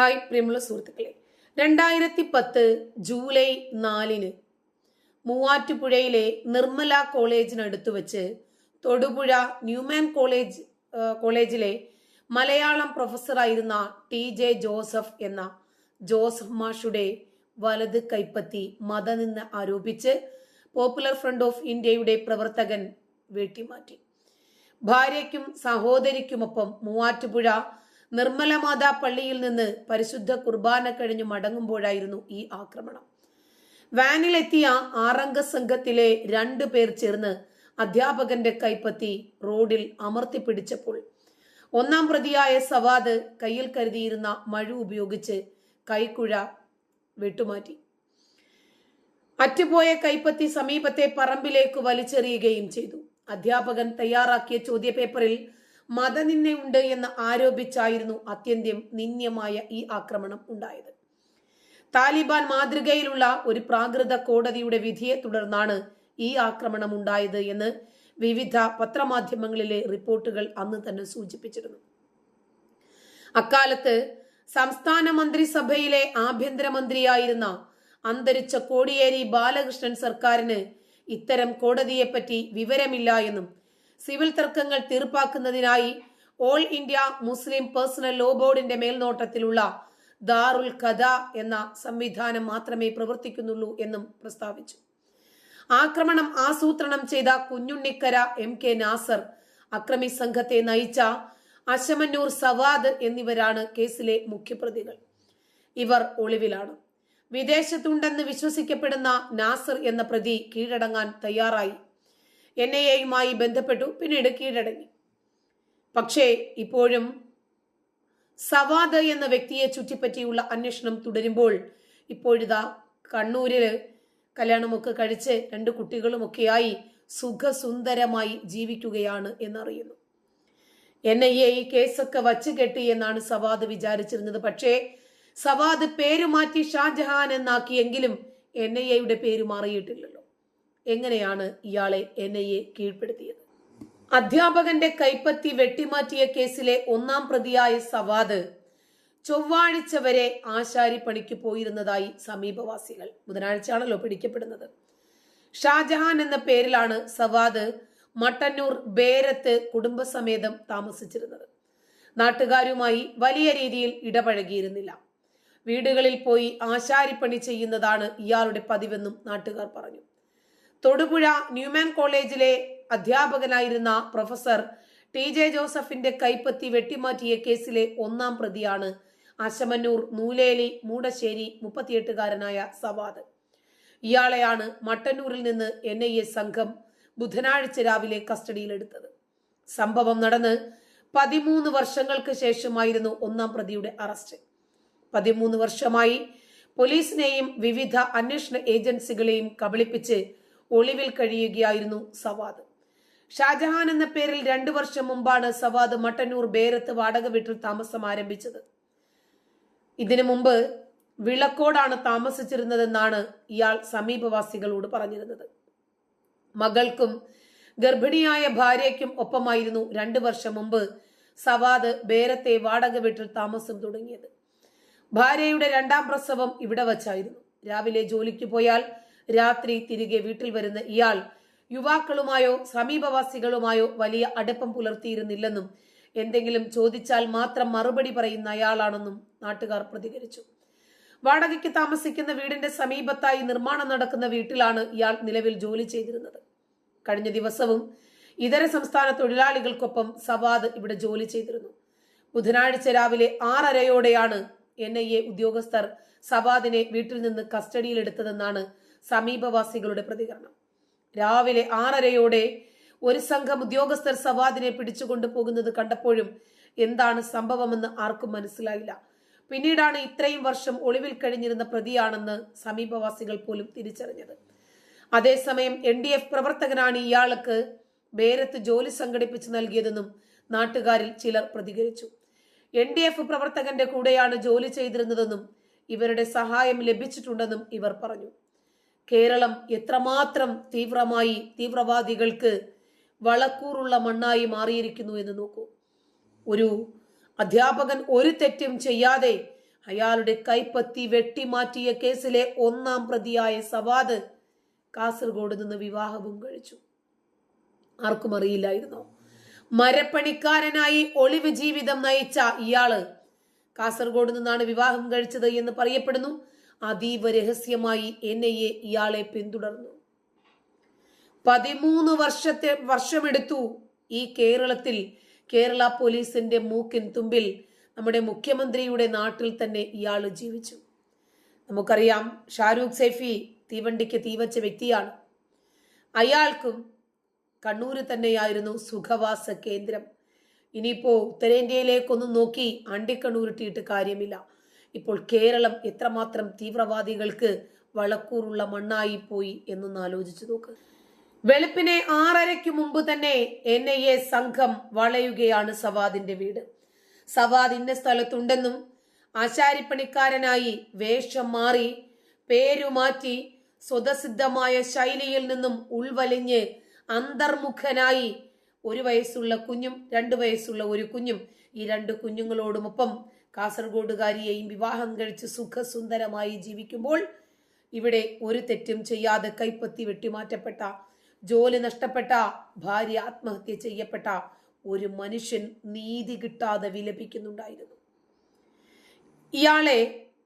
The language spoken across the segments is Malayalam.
ഹായ് പ്രിയമുള്ള സുഹൃത്തുക്കളെ. രണ്ടായിരത്തി പത്ത് ജൂലൈ നാലിന് മൂവാറ്റുപുഴയിലെ നിർമ്മല കോളേജിനടുത്ത് വെച്ച് തൊടുപുഴ ന്യൂമാൻ കോളേജ് കോളേജിലെ മലയാളം പ്രൊഫസറായിരുന്ന ടി ജെ ജോസഫ് എന്ന ജോസഫ് മാഷുടെ വലത് കൈപ്പത്തി മതനിന്ന് ആരോപിച്ച് പോപ്പുലർ ഫ്രണ്ട് ഓഫ് ഇന്ത്യയുടെ പ്രവർത്തകൻ വെട്ടിമാറ്റി. ഭാര്യയ്ക്കും സഹോദരിക്കുമൊപ്പം മൂവാറ്റുപുഴ നിർമ്മലമാതാ പള്ളിയിൽ നിന്ന് പരിശുദ്ധ കുർബാന കഴിഞ്ഞു മടങ്ങുമ്പോഴായിരുന്നു ഈ ആക്രമണം. വാനിലെത്തിയ ആറംഗ സംഘത്തിലെ രണ്ടു പേർ ചേർന്ന് അധ്യാപകന്റെ കൈപ്പത്തി റോഡിൽ അമർത്തി പിടിച്ചപ്പോൾ ഒന്നാം പ്രതിയായ സവാദ് കയ്യിൽ കരുതിയിരുന്ന മഴു ഉപയോഗിച്ച് കൈക്കുഴ വെട്ടുമാറ്റി. അറ്റുപോയ കൈപ്പത്തി സമീപത്തെ പറമ്പിലേക്ക് വലിച്ചെറിയുകയും ചെയ്തു. അധ്യാപകൻ തയ്യാറാക്കിയ ചോദ്യപേപ്പറിൽ മതനിന്ദയുണ്ട് എന്ന് ആരോപിച്ചായിരുന്നു അത്യന്തം നിന്ദ്യമായ ഈ ആക്രമണം ഉണ്ടായത്. താലിബാൻ മാതൃകയിലുള്ള ഒരു പ്രാകൃത കോടതിയുടെ വിധിയെ തുടർന്നാണ് ഈ ആക്രമണം ഉണ്ടായത് എന്ന് വിവിധ പത്രമാധ്യമങ്ങളിലെ റിപ്പോർട്ടുകൾ അന്ന് തന്നെ സൂചിപ്പിച്ചിരുന്നു. അക്കാലത്ത് സംസ്ഥാന മന്ത്രിസഭയിലെ ആഭ്യന്തരമന്ത്രിയായിരുന്ന അന്തരിച്ച കോടിയേരി ബാലകൃഷ്ണൻ സർക്കാരിന് ഇത്തരം കോടതിയെപ്പറ്റി വിവരമില്ല എന്നും സിവിൽ തർക്കങ്ങൾ തീർപ്പാക്കുന്നതിനായി all India Muslim personal law ബോർഡിന്റെ മേൽനോട്ടത്തിലുള്ള ദാറുൽ കഥ എന്ന സംവിധാനം മാത്രമേ പ്രവർത്തിക്കുന്നുള്ളൂ എന്നും പ്രസ്താവിച്ചു. ആക്രമണം ആസൂത്രണം ചെയ്ത കുഞ്ഞുണ്ണിക്കര എം കെ നാസർ അക്രമി സംഘത്തെ നയിച്ച അശമന്നൂർ സവാദ് എന്നിവരാണ് കേസിലെ മുഖ്യപ്രതികൾ. ഇവർ ഒളിവിലാണ്. വിദേശത്തുണ്ടെന്ന് വിശ്വസിക്കപ്പെടുന്ന നാസർ എന്ന പ്രതി കീഴടങ്ങാൻ തയ്യാറായി. എൻ ഐ എയുമായി ബന്ധപ്പെട്ടു പിന്നീട് കീഴടങ്ങി പക്ഷേ ഇപ്പോഴും സവാദ് എന്ന വ്യക്തിയെ ചുറ്റിപ്പറ്റിയുള്ള അന്വേഷണം തുടരുമ്പോൾ ഇപ്പോഴിതാ കണ്ണൂരിൽ കല്യാണമൊക്കെ കഴിച്ച് രണ്ട് കുട്ടികളുമൊക്കെയായി സുഖസുന്ദരമായി ജീവിക്കുകയാണ് എന്നറിയുന്നു. എൻ ഐ എ ഈ കേസൊക്കെ വച്ചു കെട്ടി എന്നാണ് സവാദ് വിചാരിച്ചിരുന്നത്. പക്ഷേ സവാദ് പേര് മാറ്റി ഷാജഹാൻ എന്നാക്കിയെങ്കിലും എൻ ഐ എയുടെ പേര് മാറിയിട്ടില്ലല്ലോ. എങ്ങനെയാണ് ഇയാളെ എൻ ഐ എ കീഴ്പ്പെടുത്തിയത്? അധ്യാപകന്റെ കൈപ്പത്തി വെട്ടിമാറ്റിയ കേസിലെ ഒന്നാം പ്രതിയായ സവാദ് ചൊവ്വാഴ്ച വരെ ആശാരി പണിക്ക് പോയിരുന്നതായി സമീപവാസികൾ ബുധനാഴ്ചയാണല്ലോ പിടിക്കപ്പെടുന്നത്. ഷാജഹാൻ എന്ന പേരിലാണ് സവാദ് മട്ടന്നൂർ ബേരത്ത് കുടുംബസമേതം താമസിച്ചിരുന്നത്. നാട്ടുകാരുമായി വലിയ രീതിയിൽ ഇടപഴകിയിരുന്നില്ല. വീടുകളിൽ പോയി ആശാരിപ്പണി ചെയ്യുന്നതാണ് ഇയാളുടെ പതിവെന്നും നാട്ടുകാർ പറഞ്ഞു. തൊടുപുഴ ന്യൂമാൻ കോളേജിലെ അധ്യാപകനായിരുന്ന പ്രൊഫസർ ടി ജെ ജോസഫിന്റെ കൈപ്പത്തി വെട്ടിമാറ്റിയ കേസിലെ ഒന്നാം പ്രതിയാണ് അശമന്നൂർ നൂലേലി മൂടശ്ശേരി മുപ്പത്തിയെട്ടുകാരനായ സവാദ്. ഇയാളെയാണ് മട്ടന്നൂരിൽ നിന്ന് എൻ ഐ എ സംഘം ബുധനാഴ്ച രാവിലെ കസ്റ്റഡിയിലെടുത്തത്. സംഭവം നടന്ന് പതിമൂന്ന് വർഷങ്ങൾക്ക് ശേഷമായിരുന്നു ഒന്നാം പ്രതിയുടെ അറസ്റ്റ്. പതിമൂന്ന് വർഷമായി പോലീസിനെയും വിവിധ അന്വേഷണ ഏജൻസികളെയും കബളിപ്പിച്ച് ഒളിവിൽ കഴിയുകയായിരുന്നു സവാദ്. ഷാജഹാൻ എന്ന പേരിൽ രണ്ടു വർഷം മുമ്പാണ് സവാദ് മട്ടന്നൂർ ബേരത്ത് വാടക വീട്ടിൽ താമസം ആരംഭിച്ചത്. ഇതിനു മുമ്പ് വിളക്കോടാണ് താമസിച്ചിരുന്നതെന്നാണ് ഇയാൾ സമീപവാസികളോട് പറഞ്ഞിരുന്നത്. മകൾക്കും ഗർഭിണിയായ ഭാര്യയ്ക്കും ഒപ്പമായിരുന്നു രണ്ടു വർഷം മുമ്പ് സവാദ് ബേരത്തെ വാടക വീട്ടിൽ താമസം തുടങ്ങിയത്. ഭാര്യയുടെ രണ്ടാം പ്രസവം ഇവിടെ വച്ചായിരുന്നു. രാവിലെ ജോലിക്ക് പോയാൽ രാത്രി തിരികെ വീട്ടിൽ വരുന്ന ഇയാൾ യുവാക്കളുമായോ സമീപവാസികളുമായോ വലിയ അടുപ്പം പുലർത്തിയിരുന്നില്ലെന്നും എന്തെങ്കിലും ചോദിച്ചാൽ മാത്രം മറുപടി പറയുന്ന അയാളാണെന്നും നാട്ടുകാർ പ്രതികരിച്ചു. വാടകയ്ക്ക് താമസിക്കുന്ന വീടിന്റെ സമീപത്തായി നിർമ്മാണം നടക്കുന്ന വീട്ടിലാണ് ഇയാൾ നിലവിൽ ജോലി ചെയ്തിരുന്നത്. കഴിഞ്ഞ ദിവസവും ഇതര സംസ്ഥാന തൊഴിലാളികൾക്കൊപ്പം സവാദ് ഇവിടെ ജോലി ചെയ്തിരുന്നു. ബുധനാഴ്ച രാവിലെ ആറരയോടെയാണ് എൻ ഐ എ ഉദ്യോഗസ്ഥർ സവാദിനെ വീട്ടിൽ നിന്ന് കസ്റ്റഡിയിലെടുത്തതെന്നാണ് സമീപവാസികളുടെ പ്രതികരണം. രാവിലെ ആറരയോടെ ഒരു സംഘം ഉദ്യോഗസ്ഥർ സവാദിനെ പിടിച്ചുകൊണ്ടു പോകുന്നത് കണ്ടപ്പോഴും എന്താണ് സംഭവമെന്ന് ആർക്കും മനസ്സിലായില്ല. പിന്നീടാണ് ഇത്രയും വർഷം ഒളിവിൽ കഴിഞ്ഞിരുന്ന പ്രതിയാണെന്ന് സമീപവാസികൾ പോലും തിരിച്ചറിഞ്ഞത്. അതേസമയം എൻ ഡി എഫ് പ്രവർത്തകനാണ് ഇയാൾക്ക് ബേരത്ത് ജോലി സംഘടിപ്പിച്ച് നൽകിയതെന്നും നാട്ടുകാരിൽ ചിലർ പ്രതികരിച്ചു. എൻ ഡി എഫ് പ്രവർത്തകന്റെ കൂടെയാണ് ജോലി ചെയ്തിരുന്നതെന്നും ഇവരുടെ സഹായം ലഭിച്ചിട്ടുണ്ടെന്നും ഇവർ പറഞ്ഞു. കേരളം എത്രമാത്രം തീവ്രമായി തീവ്രവാദികൾക്ക് വളക്കൂറുള്ള മണ്ണായി മാറിയിരിക്കുന്നു എന്ന് നോക്കൂ. ഒരു അധ്യാപകൻ ഒരു തെറ്റും ചെയ്യാതെ അയാളുടെ കൈപ്പത്തി വെട്ടിമാറ്റിയ കേസിലെ ഒന്നാം പ്രതിയായ സവാദ് കാസർഗോഡ് നിന്ന് വിവാഹവും കഴിച്ചു. ആർക്കും അറിയില്ലായിരുന്നോ? മരപ്പണിക്കാരനായി ഒളിവ് ജീവിതം നയിച്ച ഇയാൾ കാസർഗോഡ് നിന്നാണ് വിവാഹം കഴിച്ചത് എന്ന് പറയപ്പെടുന്നു. അതീവ രഹസ്യമായി എന്നെയെ ഇയാളെ പിന്തുടർന്നു. പതിമൂന്ന് വർഷത്തെ വർഷമെടുത്തു ഈ കേരളത്തിൽ. കേരള പോലീസിന്റെ മൂക്കിൻ തുമ്പിൽ നമ്മുടെ മുഖ്യമന്ത്രിയുടെ നാട്ടിൽ തന്നെ ഇയാൾ ജീവിച്ചു. നമുക്കറിയാം ഷാരൂഖ് സൈഫി തീവണ്ടിക്ക് തീവച്ച വ്യക്തിയാണ്. അയാൾക്കും കണ്ണൂര് തന്നെയായിരുന്നു സുഖവാസ കേന്ദ്രം. ഇനിയിപ്പോ ഉത്തരേന്ത്യയിലേക്കൊന്നും നോക്കി അണ്ടിക്കണ്ണൂരിട്ടിട്ട് കാര്യമില്ല. ഇപ്പോൾ കേരളം എത്രമാത്രം തീവ്രവാദികൾക്ക് വളക്കൂറുള്ള മണ്ണായി പോയി എന്നൊന്ന് ആലോചിച്ചു നോക്ക്. വെളുപ്പിനെ ആറരയ്ക്ക് മുമ്പ് തന്നെ എൻ ഐ എ സംഘം വളയുകയാണ് സവാദിന്റെ വീട്. സവാദ് ഇന്ന സ്ഥലത്തുണ്ടെന്നും ആശാരിപ്പണിക്കാരനായി വേഷം മാറി പേരുമാറ്റി സ്വതസിദ്ധമായ ശൈലിയിൽ നിന്നും ഉൾവലിഞ്ഞ് അന്തർമുഖനായി ഒരു വയസ്സുള്ള കുഞ്ഞും രണ്ടു വയസ്സുള്ള ഒരു കുഞ്ഞും ഈ രണ്ട് കുഞ്ഞുങ്ങളോടുമൊപ്പം കാസർഗോഡുകാരിയെയും വിവാഹം കഴിച്ച് സുഖസുന്ദരമായി ജീവിക്കുമ്പോൾ ഇവിടെ ഒരു തെറ്റും ചെയ്യാതെ കൈപ്പത്തി വെട്ടിമാറ്റപ്പെട്ട ജോലി നഷ്ടപ്പെട്ട ഭാര്യ ആത്മഹത്യ ചെയ്യപ്പെട്ട ഒരു മനുഷ്യൻ നീതി കിട്ടാതെ വിലപിക്കുന്നുണ്ടായിരുന്നു. ഇയാളെ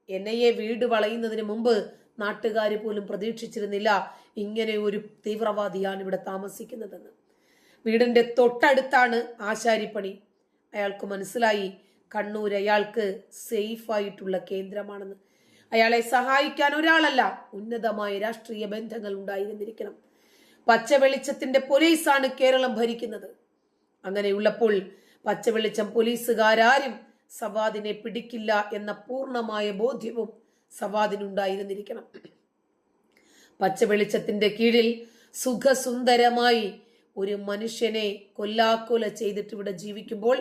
എൻ ഐ എ വീട് വളയുന്നതിന് മുമ്പ് നാട്ടുകാർ പോലും പ്രതീക്ഷിച്ചിരുന്നില്ല ഇങ്ങനെ ഒരു തീവ്രവാദിയാണ് ഇവിടെ താമസിക്കുന്നതെന്ന്. വീടിന്റെ തൊട്ടടുത്താണ് ആശാരിപ്പണി. അയാൾക്ക് മനസ്സിലായി കണ്ണൂർ അയാൾക്ക് സേഫ് ആയിട്ടുള്ള കേന്ദ്രമാണെന്ന്. അയാളെ സഹായിക്കാൻ ഒരാളല്ല ഉന്നതമായ രാഷ്ട്രീയ ബന്ധങ്ങൾ ഉണ്ടായിരുന്നിരിക്കണം. പച്ച വെളിച്ചത്തിന്റെ പോലീസാണ് കേരളം ഭരിക്കുന്നത്. അങ്ങനെയുള്ളപ്പോൾ പച്ച വെളിച്ചം പോലീസുകാരും സവാദിനെ പിടിക്കില്ല എന്ന പൂർണമായ ബോധ്യവും സവാദിനുണ്ടായിരുന്നിരിക്കണം. പച്ച വെളിച്ചത്തിന്റെ കീഴിൽ സുഖസുന്ദരമായി ഒരു മനുഷ്യനെ കൊല്ലാക്കൊല ചെയ്തിട്ട് ഇവിടെ ജീവിക്കുമ്പോൾ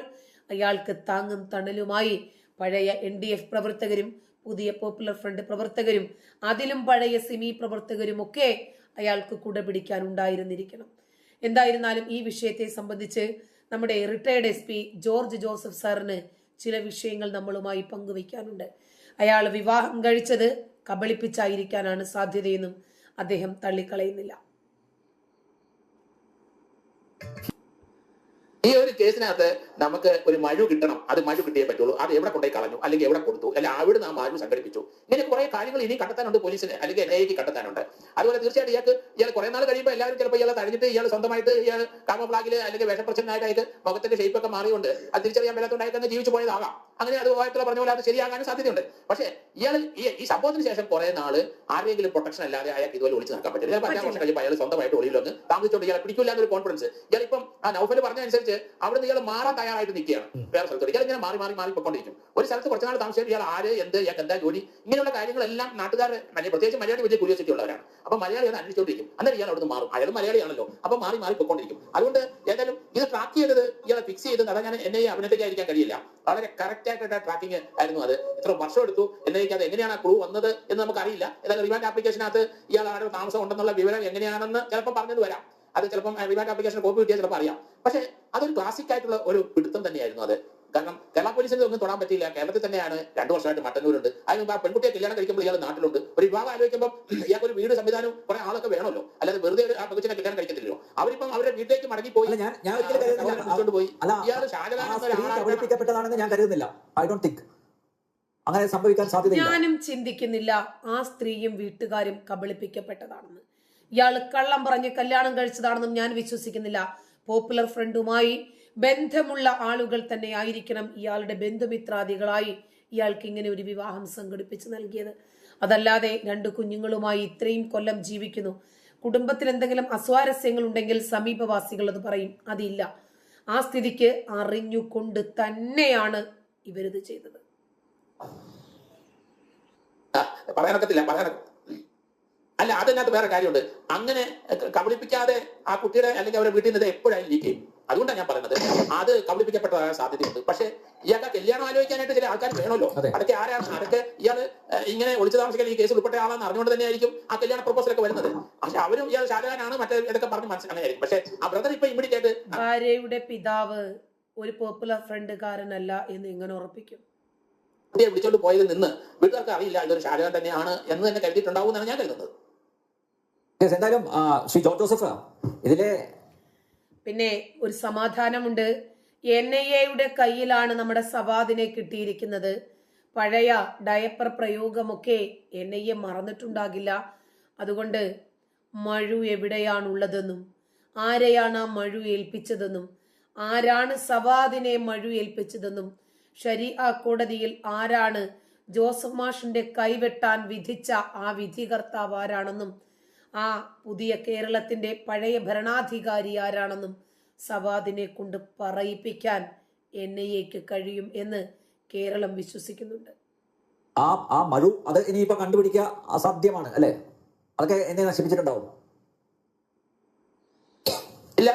അയാൾക്ക് താങ്ങും തണലുമായി. പഴയ എൻ ഡി എഫ് പ്രവർത്തകരും പുതിയ പോപ്പുലർ ഫ്രണ്ട് പ്രവർത്തകരും അതിലും പഴയ സിമി പ്രവർത്തകരും ഒക്കെ അയാൾക്ക് കുട പിടിക്കാൻ ഉണ്ടായിരുന്നിരിക്കണം. എന്തായിരുന്നാലും ഈ വിഷയത്തെ സംബന്ധിച്ച് നമ്മുടെ retired S P George Joseph സാറിന് ചില വിഷയങ്ങൾ നമ്മളുമായി പങ്കുവയ്ക്കാനുണ്ട്. അയാൾ വിവാഹം കഴിച്ചത് കബളിപ്പിച്ചായിരിക്കാനാണ് സാധ്യതയെന്നും അദ്ദേഹം തള്ളിക്കളയുന്നില്ല. ഈ ഒരു കേസിനകത്ത് നമുക്ക് ഒരു മഴു കിട്ടണം. അത് മഴു കിട്ടിയേ പറ്റുള്ളൂ. അത് എവിടെ കൊണ്ടേ കളഞ്ഞു? അല്ലെങ്കിൽ എവിടെ കൊടുത്തു? അല്ലെങ്കിൽ അവിടെ നാം മഴു സംഘടിപ്പിച്ചു? ഇങ്ങനെ കുറെ കാര്യങ്ങൾ ഇനി കണ്ടെത്താനുണ്ട് പോലീസിന്. അല്ലെങ്കിൽ എൻ ഐക്ക് കണ്ടെത്താനുണ്ട്. അതുപോലെ തീർച്ചയായിട്ടും ഇയാൾക്ക് ഇയാൾ കുറെ നാൾ കഴിയുമ്പോൾ എല്ലാവരും ചിലപ്പോൾ ഇയാളെ തഴഞ്ഞിട്ട് ഇയാൾ സ്വന്തമായിട്ട് ഇയാൾ കാമ ബ്ലാക്കിൽ അല്ലെങ്കിൽ വിഷപ്രശ്നമായിട്ട് മുഖത്തിന്റെ ഷേപ്പ് ഒക്കെ മാറിയുണ്ട് അത് തിരിച്ചറിയാൻ മേലാത്തോണ്ടായി തന്നെ ജീവിച്ചു പോയതാകാം. അങ്ങനെ അത് വായത്തില പറഞ്ഞ പോലെ അത് ശരിയാകാനും സാധ്യതയുണ്ട്. പക്ഷേ ഇയാൾ ഈ ഈ സംഭവത്തിന് ശേഷം കുറെ നാൾ ആരെങ്കിലും പ്രൊട്ടക്ഷൻ അല്ലാതെ അയാൾക്ക് ഇതുപോലെ ഒളിച്ച് നടക്കാൻ പറ്റില്ല. ചിലപ്പോൾ അഞ്ചാം വർഷം കഴിയുമ്പോൾ അയാൾ സ്വന്തമായിട്ട് ഒളിയിലൊന്ന് താമസിച്ചുകൊണ്ട് ഇയാളെ പിടിക്കില്ല എന്നൊരു കോൺഫിഡൻസ് ഇയാൾ ഇപ്പം ആ നൗഫൽ പറഞ്ഞ അനുസരിച്ച് അവിടെ നിന്ന് ഇയാൾ മാറാൻ തയ്യാറായിട്ട് നിൽക്കുകയാണ്. വേറെ സ്ഥലത്തോട് ഇയാൾ ഇങ്ങനെ മാറി മാറി മാറി പൊക്കൊണ്ടിരിക്കും ഒരു സ്ഥലത്ത് കുറച്ച് നാൾ താമസിച്ചു ഇയാൾ ആര് എന്ത് ഇയാൾക്ക് എന്താ ജോലി ഇങ്ങനെയുള്ള കാര്യങ്ങളെല്ലാം നാട്ടുകാർ പ്രത്യേകിച്ച് മലയാളി വലിയ ക്യൂരിയോസിറ്റി ഉള്ളവരാണ്. അപ്പൊ മലയാളി അത് അന്വേഷിച്ചോണ്ടിരിക്കും. അന്നേരം ഇയാൾ അവിടുന്ന് മാറും. അയാൾ മലയാളിയാണല്ലോ. അപ്പൊ മാറി മാറി പൊക്കൊണ്ടിരിക്കും അതുകൊണ്ട് ഏതായാലും ഇത് ട്രാക്ക് ചെയ്തത് ഇയാളെ ഫിക്സ് ചെയ്ത് അതാ ഞാൻ എന്നെ അഭിനന്ദിക്കാതിരിക്കാൻ കഴിയില്ല. വളരെ കറക്റ്റ് ആയിട്ടുള്ള ട്രാക്കിംഗ് ആയിരുന്നു അത്. ഇത്ര വർഷം എടുത്തു എന്നേക്ക് അത് എങ്ങനെയാണ് ക്ലൂ വന്നത് എന്ന് നമുക്ക് അറിയില്ല ഏതായാലും റിമാൻഡ് ആപ്ലിക്കേഷനകത്ത് ഇയാൾ ആരുടെ താമസം ഉണ്ടെന്നുള്ള വിവരം എങ്ങനെയാണെന്ന് ചിലപ്പോൾ പറഞ്ഞത് വരാം. അത് ചിലപ്പോൾ റിമാൻഡ് ആപ്ലിക്കേഷൻ കോപ്പി കിട്ടിയാൽ ചിലപ്പോൾ അറിയാം. പക്ഷേ അതൊരു ക്ലാസിക് ആയിട്ടുള്ള ഒരു പിടുത്തം തന്നെയായിരുന്നു അത്. കാരണം കേരള പോലീസിന് ഒന്നും തൊടാൻ പറ്റിയില്ല. കേരളത്തിൽ തന്നെയാണ് രണ്ടു വർഷമായിട്ട് മട്ടന്നൂരുണ്ട്. അതിന് മുമ്പ് ആ പെൺകുട്ടിയെ കല്യാണം കഴിക്കുമ്പോൾ ഇയാൾ നാട്ടിലുണ്ട്. ഒരു വിവാഹം ആലോചിക്കുമ്പോൾ ഇയാൾക്ക് ഒരു വീട് സംവിധാനം കുറെ ആളൊക്കെ വേണമല്ലോ. അല്ലാതെ വെറുതെ ഒരു ആ പെൺകുച്ചിനെ കല്യാണം കഴിക്കത്തില്ലോ അവരിപ്പം അവരുടെ വീട്ടിലേക്ക് മടങ്ങി പോയി അല്ല, ഞാൻ- ഞാൻ ഒരിക്കലും കരുതുന്നില്ല. പോയി. ഇയാൾ ഷാജഹാൻ ഞാൻ കരുതുന്നില്ല. ഐ ഡോണ്ട് തിങ്ക് അങ്ങനെ സംഭവിക്കാൻ സാധ്യതയില്ല. ഞാനും ചിന്തിക്കുന്നില്ല ആ സ്ത്രീയും വീട്ടുകാരും കബളിപ്പിക്കപ്പെട്ടതാണെന്ന്. ഇയാൾ കള്ളം പറഞ്ഞ് കല്യാണം കഴിച്ചതാണെന്നും ഞാൻ വിശ്വസിക്കുന്നില്ല. പോപ്പുലർ ഫ്രണ്ടുമായി ബന്ധമുള്ള ആളുകൾ തന്നെ ആയിരിക്കണം ഇയാളുടെ ബന്ധുമിത്രാദികളായി ഇയാൾക്ക് ഇങ്ങനെ ഒരു വിവാഹം സംഘടിപ്പിച്ച് നൽകിയത്. അതല്ലാതെ രണ്ട് കുഞ്ഞുങ്ങളുമായി ഇത്രയും കൊല്ലം ജീവിക്കുന്നു. കുടുംബത്തിൽ എന്തെങ്കിലും അസ്വാരസ്യങ്ങൾ ഉണ്ടെങ്കിൽ സമീപവാസികൾ അത് പറയും. അതില്ല. ആ സ്ഥിതിക്ക് അറിഞ്ഞുകൊണ്ട് തന്നെയാണ് ഇവരിത് ചെയ്തത്. അല്ല അതിനകത്ത് വേറെ കാര്യമുണ്ട്. അങ്ങനെ കബളിപ്പിക്കാതെ ആ കുട്ടിയുടെ അല്ലെങ്കിൽ അവരുടെ വീട്ടിൽ നിന്ന് ചെയ്യും? അതുകൊണ്ടാണ് ഞാൻ പറയുന്നത്. അത് കബളിപ്പിക്കപ്പെട്ടതായ സാധ്യതയുണ്ട്. പക്ഷേ ഇയാൾക്ക് കല്യാണം ആലോചിക്കാനായിട്ട് ചില ആൾക്കാർ വേണമല്ലോ. അതെ. അതൊക്കെ ആരാണ്? അതൊക്കെ ഇയാൾ ഇങ്ങനെ ഒളിച്ചു താമസിക്കാൻ ഈ കേസ് ഉൾപ്പെട്ട ആളാണെന്ന് അറിഞ്ഞുകൊണ്ട് തന്നെയായിരിക്കും ആ കല്യാണ പ്രപ്പോസലൊക്കെ വരുന്നത്. പക്ഷെ അവരും ഇയാൾ ശാലകാനാണ് മറ്റേ ഇതൊക്കെ പറഞ്ഞ് മനസ്സിലായിരിക്കും പക്ഷെ ആ ബ്രദർ ഇപ്പൊ ഇമ്മീഡിയറ്റ് ആയിട്ട് ഭാര്യയുടെ പിതാവ് ഒരു പോപ്പുലർ ഫ്രണ്ട്കാരനല്ല എന്ന് ഇങ്ങനെ ഉറപ്പിക്കും? കുട്ടിയെ വിളിച്ചോണ്ട് പോയതിൽ നിന്ന് വീട്ടുകാർക്ക് അറിയില്ല ഇതൊരു ശാലകൻ തന്നെയാണ് എന്ന് തന്നെ കരുതിയിട്ടുണ്ടാവും എന്നാണ് ഞാൻ കരുതുന്നത്. എന്തായാലും ശ്രീ ജോർജ് ജോസഫ് ഇതിലെ പിന്നെ ഒരു സമാധാനമുണ്ട്. എൻ ഐ എയുടെ കയ്യിലാണ് നമ്മുടെ സവാദിനെ കിട്ടിയിരിക്കുന്നത്. പഴയ ഡയപ്പർ പ്രയോഗമൊക്കെ എൻ ഐ എ മറന്നിട്ടുണ്ടാകില്ല. അതുകൊണ്ട് മഴു എവിടെയാണുള്ളതെന്നും ആരെയാണ് ആ മഴു ഏൽപ്പിച്ചതെന്നും ആരാണ് സവാദിനെ മഴു ഏൽപ്പിച്ചതെന്നും ഷരീഅ കോടതിയിൽ ആരാണ് ജോസഫ് മാഷിന്റെ കൈവെട്ടാൻ വിധിച്ച ആ വിധികർത്താവ് ആരാണെന്നും ആ പുതിയ കേരളത്തിന്റെ പഴയ ഭരണാധികാരി ആരാണെന്നും സവാദിനെ കൊണ്ട് പറയിപ്പിക്കാൻ എൻ ഐ എക്ക് കഴിയും എന്ന് കേരളം വിശ്വസിക്കുന്നുണ്ട്. ആ ആ മഴു അത് ഇനിയിപ്പോ കണ്ടുപിടിക്കുക അസാധ്യമാണ് അല്ലെ? അതൊക്കെ എന്നെ നശിപ്പിച്ചിട്ടുണ്ടാവും. ഇല്ല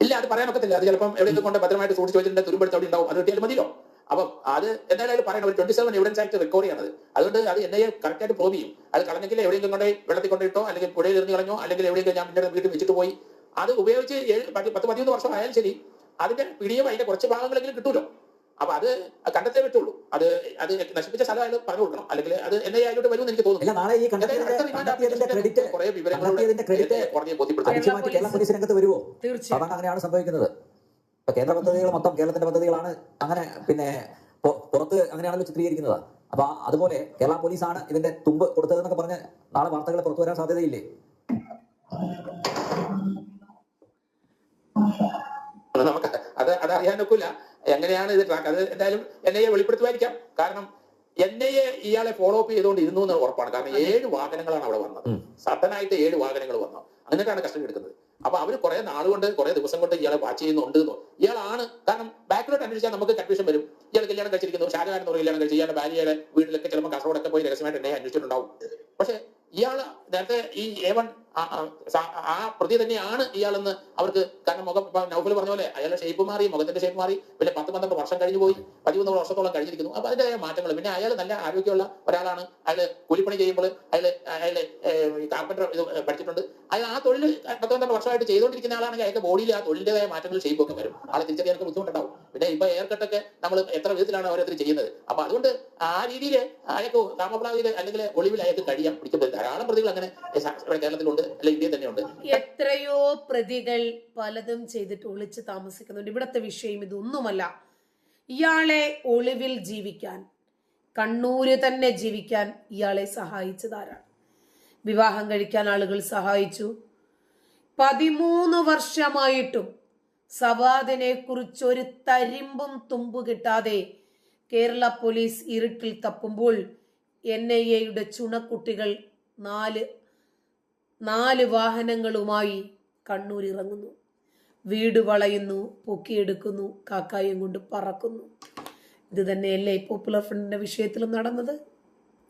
ഇല്ല അത് പറയാൻ പറ്റത്തില്ല അത് ചിലപ്പം എവിടെയെങ്കിലും കൊണ്ട് ഭദ്രമായിട്ട് സൂക്ഷിച്ചു വെച്ചിട്ടുണ്ട് തുരുമ്പെടുത്ത് അവിടെ ഉണ്ടാവും. അത് കിട്ടിയാലും മതിയല്ലോ. അപ്പം അത് എന്തായാലും പറയണം. ഒരു ട്വന്റി സെവൻ എവിഡൻസ് ആയിട്ട് റെക്കോർഡ് ചെയ്യണത്. അതുകൊണ്ട് അത് എന്നെ കറക്റ്റ് ആയിട്ട് പ്രൂവ് ചെയ്യും. അത് കളഞ്ഞെങ്കിൽ എവിടെയെങ്കിലും കൊണ്ടേ വെള്ളത്തിൽ കൊണ്ടിട്ടോ അല്ലെങ്കിൽ പുഴയിൽ എറിഞ്ഞു കളഞ്ഞോ അല്ലെങ്കിൽ എവിടെയെങ്കിലും ഞാൻ പിന്നെ വീട്ടിൽ വെച്ചിട്ട് പോയി. അത് ഉപയോഗിച്ച് ഏഴ് പത്ത് പത്ത് പതിമൂന്ന് വർഷം ആയാലും ശരി അതിന്റെ പിടിയും അതിന്റെ കുറച്ച് ഭാഗങ്ങളെങ്കിലും കിട്ടൂലോ. അപ്പൊ അത് കണ്ടെത്തേ പറ്റുള്ളൂ. അത് അത് നശിപ്പിച്ച സ്ഥലമായാലും പറഞ്ഞു കൊടുക്കണം. അല്ലെങ്കിൽ അത് എന്നെ അതിലോട്ട് വരുമെന്ന് എനിക്ക് തോന്നുന്നു. ഇല്ല നാളെ ഈ കണ്ടെത്തിയതിന്റെ കണ്ടെത്തിയതിന്റെ ക്രെഡിറ്റ് കുറെ വിവരങ്ങളുടെ രംഗത്ത് വരുമോ തീർച്ചയായും. അങ്ങനെയാണ് സംഭവിക്കുന്നത്. ഇപ്പൊ കേന്ദ്ര പദ്ധതികൾ മൊത്തം കേരളത്തിന്റെ പദ്ധതികളാണ് അങ്ങനെ പിന്നെ പുറത്ത് അങ്ങനെയാണല്ലോ ചിത്രീകരിക്കുന്നത്. അപ്പൊ അതുപോലെ കേരള പോലീസാണ് ഇതിന്റെ തുമ്പ് കൊടുത്തതെന്നൊക്കെ പറഞ്ഞ് നാളെ വാർത്തകൾ പുറത്തു വരാൻ സാധ്യതയില്ലേ? നമുക്ക് അത് അത് അറിയാൻ ഒക്കില്ല. എങ്ങനെയാണ് ഇത് ട്രാക്ക് അത് എന്തായാലും എൻ ഐ എ വെളിപ്പെടുത്തുമായിരിക്കാം. കാരണം എൻ ഐ എ ഇയാളെ ഫോളോ അപ്പ് ചെയ്തുകൊണ്ട് ഇരുന്നു എന്ന് ഉറപ്പാണ്. കാരണം ഏഴ് വാഹനങ്ങളാണ് അവിടെ വന്നത്. സഡനായിട്ട് ഏഴ് വാഹനങ്ങൾ വന്നു. എന്നിട്ടാണ് കസ്റ്റഡി എടുക്കുന്നത്. അപ്പൊ അവർ കുറെ നാളുകൊണ്ട് കൊണ്ട് കുറെ ദിവസം കൊണ്ട് ഇയാളെ വാച്ച് ചെയ്യുന്നുണ്ട് ഇയാളാണ്. കാരണം ബാക്കിലോട്ട് അന്വേഷിച്ചാൽ നമുക്ക് കൺഫ്യൂഷൻ വരും. ഇയാൾ കല്യാണം കഴിച്ചിരിക്കുന്നു. ഷാജഹാൻ ഒരു കല്യാണം കഴിച്ചു. ഇയാളുടെ ഭാര്യയുടെ വീട്ടിലൊക്കെ ചിലപ്പോൾ കാസർഗോഡൊക്കെ പോയി രഹസ്യമായിട്ട് എന്നെ അന്വേഷിച്ചിട്ടുണ്ടാവും. പക്ഷെ ഇയാൾ നേരത്തെ ഈ ഏവൺ ആ പ്രതി തന്നെയാണ് ഇയാളെന്ന് അവർക്ക് കാരണം മുഖം ഇപ്പൊ നൗഫൽ പറഞ്ഞ പോലെ അയാളുടെ ഷേപ്പ് മാറി മുഖത്തിന്റെ ഷേപ്പ് മാറി. പിന്നെ പത്ത് പന്ത്രണ്ട് വർഷം കഴിഞ്ഞു പോയി. പതിമൂന്ന് വർഷത്തോളം കഴിഞ്ഞിരിക്കുന്നു. അപ്പൊ അതിന്റെ മാറ്റങ്ങൾ പിന്നെ അയാൾ നല്ല ആരോഗ്യമുള്ള ഒരാളാണ്. അയാൾ കൂലിപ്പണി ചെയ്യുമ്പോൾ അയാൾ അയാൾ കാർപ്പന്റർ ഇത് പഠിച്ചിട്ടുണ്ട്. അയാൾ ആ തൊഴിൽ പത്ത് പന്ത്രണ്ട് വർഷമായിട്ട് ചെയ്തുകൊണ്ടിരിക്കുന്ന ആളാണെങ്കിൽ അയാളുടെ ബോഡിയിൽ ആ തൊഴിലിന്റേതായ മാറ്റങ്ങൾ ഷേപ്പ് ഒക്കെ വരും. ആളെ തിരിച്ചറിയാനൊക്കെ ബുദ്ധിമുട്ടുണ്ടാവും. പിന്നെ ഇപ്പൊ എയർ കട്ടൊക്കെ നമ്മൾ എത്ര വിധത്തിലാണ് ഓരോരുത്തർ ചെയ്യുന്നത്? അപ്പൊ അതുകൊണ്ട് ആ രീതിയിൽ അയാൾക്ക് കാമപ്രാവിയിൽ അല്ലെങ്കിൽ ഒളിവിൽ അയാൾക്ക് കഴിയാം. പിടിക്കപ്പെടും ധാരാളം പ്രതികൾ അങ്ങനെ സ- ഇവിടെ അല്ലെ ഇന്ത്യയിൽ തന്നെയുണ്ട്. എത്രയോ പ്രതികൾ പലതും ചെയ്തിട്ട് ഒളിച്ച് താമസിക്കുന്നുണ്ട്. ഇവിടത്തെ വിഷയം ഇതൊന്നുമല്ല. ഇയാളെ ഒളിവിൽ ജീവിക്കാൻ കണ്ണൂര് തന്നെ ജീവിക്കാൻ ഇയാളെ സഹായിച്ചതാരാണ്? വിവാഹം കഴിക്കാൻ ആളുകൾ സഹായിച്ചു. പതിമൂന്ന് വർഷമായിട്ടും സവാദിനെ കുറിച്ച് ഒരു തരിമ്പും തുമ്പ് കിട്ടാതെ കേരള പോലീസ് ഇരുട്ടിൽ തപ്പുമ്പോൾ എൻ ഐ എയുടെ ചുണക്കുട്ടികൾ നാല് നാല് വാഹനങ്ങളുമായി കണ്ണൂർ ഇറങ്ങുന്നു വീട് വളയുന്നു പൊക്കിയെടുക്കുന്നു കാക്കായും കൊണ്ട് പറക്കുന്നു. ഇത് തന്നെയല്ലേ പോപ്പുലർ ഫ്രണ്ടിന്റെ വിഷയത്തിലും നടന്നത്?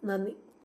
നന്ദി.